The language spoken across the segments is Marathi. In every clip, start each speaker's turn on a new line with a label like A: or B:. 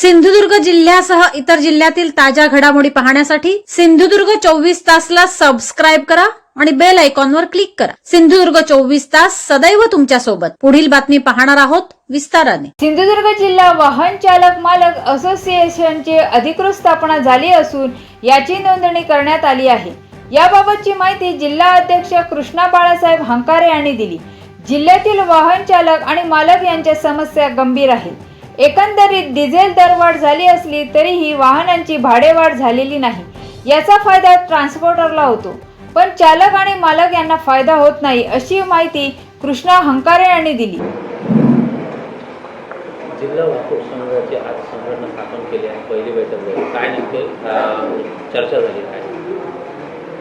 A: सिंधुदुर्ग जिल्ह्यासह इतर जिल्ह्यातील ताज्या घडामोडी पाहण्यासाठी सिंधुदुर्ग चोवीस तासला सबस्क्राईब करा आणि बेल आयकॉनवर क्लिक करा. सिंधुदुर्ग चोवीस तास सदैव तुमच्यासोबत. पुढील बातमी पाहणार आहोत विस्ताराने.
B: सिंधुदुर्ग जिल्हा वाहन चालक मालक असोसिएशनची अधिकृत स्थापना झाली असून याची नोंदणी करण्यात आली आहे. याबाबतची माहिती जिल्हा अध्यक्ष कृष्णा बाळासाहेब हंकारे यांनी दिली. जिल्ह्यातील वाहन चालक आणि मालक यांच्या समस्या गंभीर आहेत. एकंदरीत डिझेल दरवाढ झाली असली तरीही वाहनांची भाडेवाढ झालेली नाही. याचा फायदा ट्रान्सपोर्टरला होतो. पण चालक आणि मालक यांना फायदा होत नाही अशी माहिती कृष्णा हंकारे यांनी दिली.
C: जिल्हा वाहतूक संघाची आज संघटना स्थापन केली आहे. पहिली बैठक झाली. काय नेमके अं, चर्चा झाली काय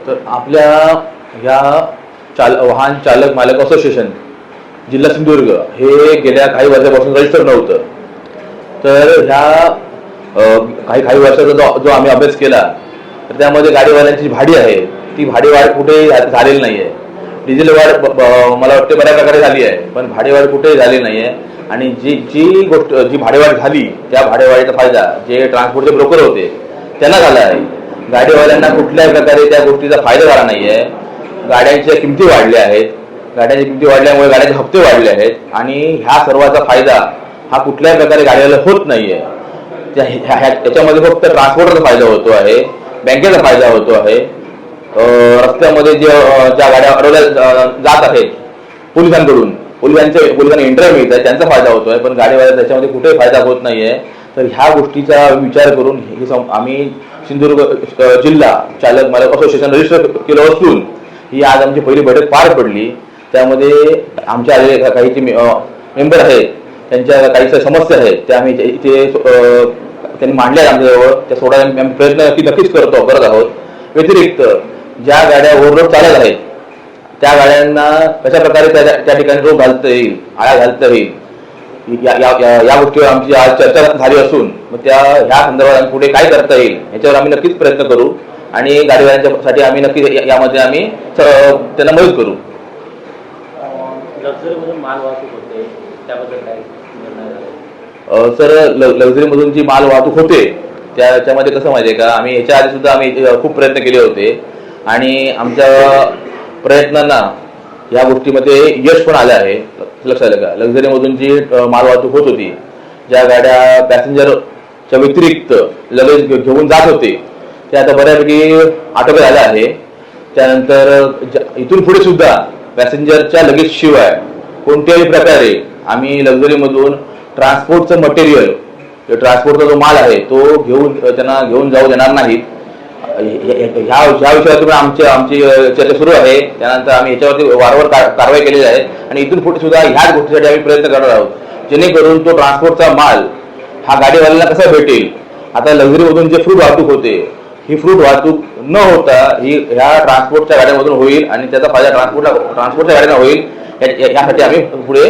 D: तर आपल्या ह्या चाल वाहन चालक मालक असोसिएशन जिल्हा सिंधुदुर्ग हे गेल्या काही वर्षापासून रजिस्टर नव्हतं. तर ह्या काही काही वर्षाचा जो जो आम्ही अभ्यास केला तर त्यामध्ये गाडीवाल्यांची जी भाडी आहे. ती भाडेवाढ कुठे कुठेही झालेली नाही आहे डिझेल वाढ मला वाटते बऱ्या प्रकारे झाली आहे पण भाडेवाढ कुठेही झाली नाही आहे आणि जी जी गोष्ट जी भाडेवाढ झाली त्या भाडेवाढीचा फायदा जे ट्रान्सपोर्टचे ब्रोकर होते त्यांना झाला आहे. गाडीवाल्यांना कुठल्याही प्रकारे त्या गोष्टीचा फायदा झाला नाही आहे गाड्यांच्या किमती वाढल्या आहेत. गाड्यांच्या किमती वाढल्यामुळे गाड्यांचे हप्ते वाढले आहेत. आणि ह्या सर्वाचा फायदा हा कुठल्याही प्रकारे गाडीवाला होत नाहीये. त्या- ह्या- ह्या- याच्यामध्ये फक्त ट्रान्सपोर्टरचा फायदा होतो आहे बँकेचा फायदा होतो आहे. रस्त्यामध्ये जे ज्या गाड्या अडवल्या जात आहेत पोलिसांकडून पोलिसांचे पोलिसांना इंटरव्ह्यू मिळत आहे त्यांचा फायदा होतो आहे पण गाडीवाल्या त्याच्यामध्ये कुठेही फायदा होत नाहीये. तर ह्या गोष्टीचा विचार करून आम्ही सिंधुदुर्ग जिल्हा चालक मालक असोसिएशन रजिस्टर केलं असून ही आज आमची पहिली बैठक पार पडली. त्यामध्ये आमच्या आलेले का- काही जे मेंबर आहेत त्यांच्या काही समस्या आहेत त्या आम्ही इथे- त्यांनी मांडल्या आमच्याजवळ. त्या सोडायला आम्ही प्रयत्न नक्की नक्कीच करतो करत आहोत. व्यतिरिक्त ज्या गाड्या ओव्हरलोड चालत आहेत त्या गाड्यांना कशा प्रकारे त्या त्या ठिकाणी रोग घालता येईल आळा घालता येईल या या- या- गोष्टीवर आमची आज चर्चा झाली असून मग त्या ह्या संदर्भात आम्ही पुढे काय करता येईल याच्यावर आम्ही नक्कीच प्रयत्न करू आणि गाडीवाल्यांच्यासाठी आम्ही नक्की यामध्ये आम्ही त्यांना मदत करू.
C: त्याबद्दल काय
D: सर ल- लक्झरीमधून जी माल वाहतूक होते त्या त्याच्यामध्ये कसं माहिती आहे का आम्ही याच्या आधी सुद्धा आम्ही खूप प्रयत्न केले होते. आणि आमच्या प्रयत्नांना या गोष्टीमध्ये यश पण आलं आहे. लक्षात आलं का? लक्झरीमधून जी माल वाहतूक होत होती ज्या गाड्या पॅसेंजरच्या व्यतिरिक्त लगेज घेऊन जात होते त्या आता बऱ्यापैकी आटोक्यात आल्या आहे. त्यानंतर इथून पुढे सुद्धा पॅसेंजरच्या लगेजशिवाय कोणत्याही प्रकारे आम्ही लक्झरीमधून ट्रान्सपोर्टचं मटेरियल ट्रान्सपोर्टचा जो माल आहे तो घेऊन त्यांना घेऊन जाऊ देणार नाहीत. ह्या ह्या विषयावरती पण आमची आमची चर्चा सुरू आहे. त्यानंतर आम्ही याच्यावरती वारंवार कारवाई केलेली आहे. आणि इथून पुढे सुद्धा ह्याच गोष्टीसाठी आम्ही प्रयत्न करणार आहोत. जेणेकरून तो ट्रान्सपोर्टचा माल हा गाडीवाल्यांना कसा भेटेल? आता लक्झरीमधून जे फ्रूट वाहतूक होते ही फ्रूट वाहतूक न होता ही ह्या ट्रान्सपोर्टच्या गाड्यांमधून होईल आणि त्याचा फायदा ट्रान्सपोर्टला ट्रान्सपोर्टच्या गाड्यांना होईल. यासाठी आम्ही पुढे